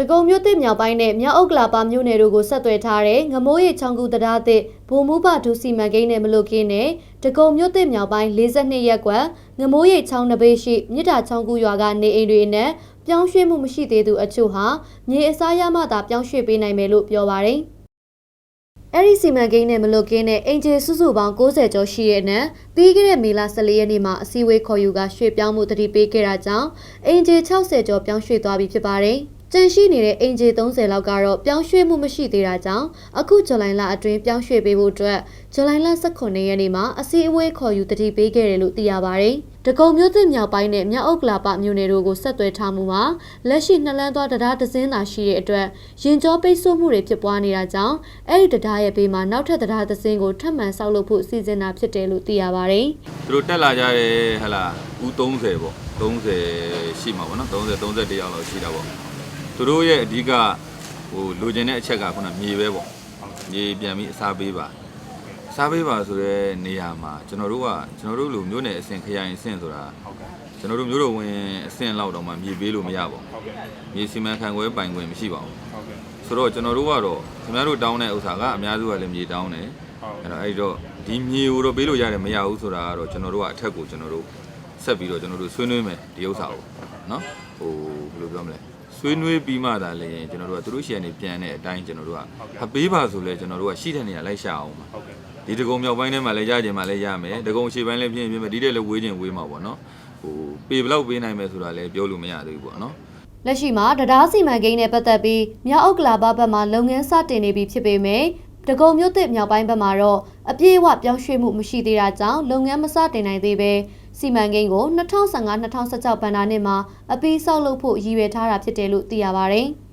တကုံမြို့သစ်မြောက်ပိုင်းနဲ့မြောက်အုတ်ကလာပါမြို့နယ်တို့ကိုဆက်သွယ်ထားတဲ့ငမိုးရိပ်ချောင်းကူတရားသစ်ဘုံမူပဒုစီမံကိန်းနဲ့မလွတ်ကင်းနဲ့တကုံမြို့သစ်မြောက်ပိုင်း42ရပ်ကွက်ငမိုးရိပ်ချောင်းနဘေးရှိမြစ်တာချောင်းကူရွာကနေအိမ်တွေနဲ့ပြောင်းရွှေ့မှုမရှိသေးသူအချို့ဟာမြေအစားရမှသာပြောင်းရွှေ့ပေးနိုင်မယ်လို့ပြောပါတယ်။အဲ့ဒီစီမံကိန်းနဲ့မလွတ်ကင်းတဲ့အင်ဂျီစုစုပေါင်း60ကျော်ရှိရဲ့နဲ့ပြီးခဲ့တဲ့မေလ14ရက်နေ့မှာအစည်းအဝေးခေါ်ယူကရွှေ့ပြောင်းမှုတတိပေးခဲ့တာကြောင့်အင်ဂျီ60ကျော်ပြောင်းရွှေ့သွားပြီဖြစ်ပါတယ်။ ကျန်ရှိနေတဲ့အင်ဂျီ30လောက်ကတော့ပြောင်းရွှေ့မှုမရှိသေးတာကြောင့်အခုဇူလိုင်လအတွင်းပြောင်းရွှေ့ပေးဖို့အတွက်ဇူလိုင်လ18ရက်နေ့မှာအစည်းအဝေးခေါ်ယူတတိပေးခဲ့တယ်လို့သိရပါတယ်။တကုံမြို့သစ်မြောက်ပိုင်းနဲ့မြောက်အုတ်ကလာပမြို့နယ်တို့ကိုဆက်သွယ်ထားမှုမှာလက်ရှိနှစ်လန်းသွားတရားဒဇင်းသာရှိတဲ့အတွက်ရင်ကျောပိတ်ဆို့မှုတွေဖြစ်ပွားနေတာကြောင့်အဲ့ဒီတရားရဲ့ဘေးမှာနောက်ထပ်တရားဒဇင်းကိုထပ်မံဆောက်လုပ်ဖို့စီစဉ်တာဖြစ်တယ်လို့သိရပါတယ်။သူတို့တက်လာကြတဲ့ဟလာဦး30 ပေါ့30ရှိမှာပေါ့နော်30 31ရောက်လောက်ရှိတာပေါ့ သူတို့ရဲ့အဓိကဟိုလိုချင်တဲ့အချက်ကခုနမြေပဲပေါ့မြေပြန်ပြီးအစားပေးပါအစားပေးပါဆိုတဲ့နေရာမှာကျွန်တော်တို့ကကျွန်တော်တို့လူမျိုးနယ်အဆင့်ခရိုင်အဆင့်ဆိုတာဟုတ်ကဲ့ကျွန်တော်တို့မျိုးတော်ဝင်အဆင့်လောက်တော့မှမြေပေးလို့မရပါဘူးဟုတ်ကဲ့မြေစီမံခန့်ခွဲပိုင်ခွင့်မရှိပါဘူးဟုတ်ကဲ့ဆိုတော့ကျွန်တော်တို့ကတော့ခင်ဗျားတို့တောင်းတဲ့ဥစ္စာကအများစုကလည်းမြေတောင်းတယ်ဟုတ်အဲ့တော့အဲ့တော့ဒီမြေကိုတော့ပေးလို့ရတယ်မရဘူးဆိုတာကတော့ကျွန်တော်တို့ကအထက်ကိုကျွန်တော်တို့ ဆက်ပြီးတော့ကျွန်တော်တို့ဆွေးနွေးမယ်ဒီဥစ္စာကိုနော်ဟိုဘယ်လိုပြောမလဲဆွေးနွေးပြီးမှသာလေကျွန်တော်တို့ကသူတို့ရှယ်နေပြန်တဲ့အတိုင်းကျွန်တော်တို့ကဟပေးပါဆိုလဲကျွန်တော်တို့ကရှိတဲ့နေရာလိုက်ရှာအောင်ပါဟုတ်ကဲ့ဒီတကုံမြောက်ပိုင်းထဲမှာလည်းရကြင်မှာလည်းရမယ်တကုံရှေ့ပိုင်းလည်းပြင်းပြင်းမယ်ဒီတဲ့လည်းဝေးခြင်းဝေးမှာပေါ့နော်ဟိုပေဘလောက်ပေးနိုင်မယ်ဆိုတာလည်းပြောလို့မရသေးဘူးပေါ့နော်လက်ရှိမှာတရားစီမံကိန်းနဲ့ပတ်သက်ပြီးမြောက်အုတ်ကလာဘဘက်မှလုပ်ငန်းစတင်နေပြီဖြစ်ပေမယ့် တကုံမြို့သစ်မြောက်ပိုင်းဘက်မှာတော့အပြည့်အဝပြောင်းရွှေ့မှုမရှိသေးတာကြောင့်လုပ်ငန်းမစတင်နိုင်သေးပဲစီမံကိန်းကို2015-2016ဘဏ္ဍာနှစ်မှာအပြီးဆောက်လုပ်ဖို့ရည်ရွယ်ထားတာဖြစ်တယ်လို့သိရပါဗျ။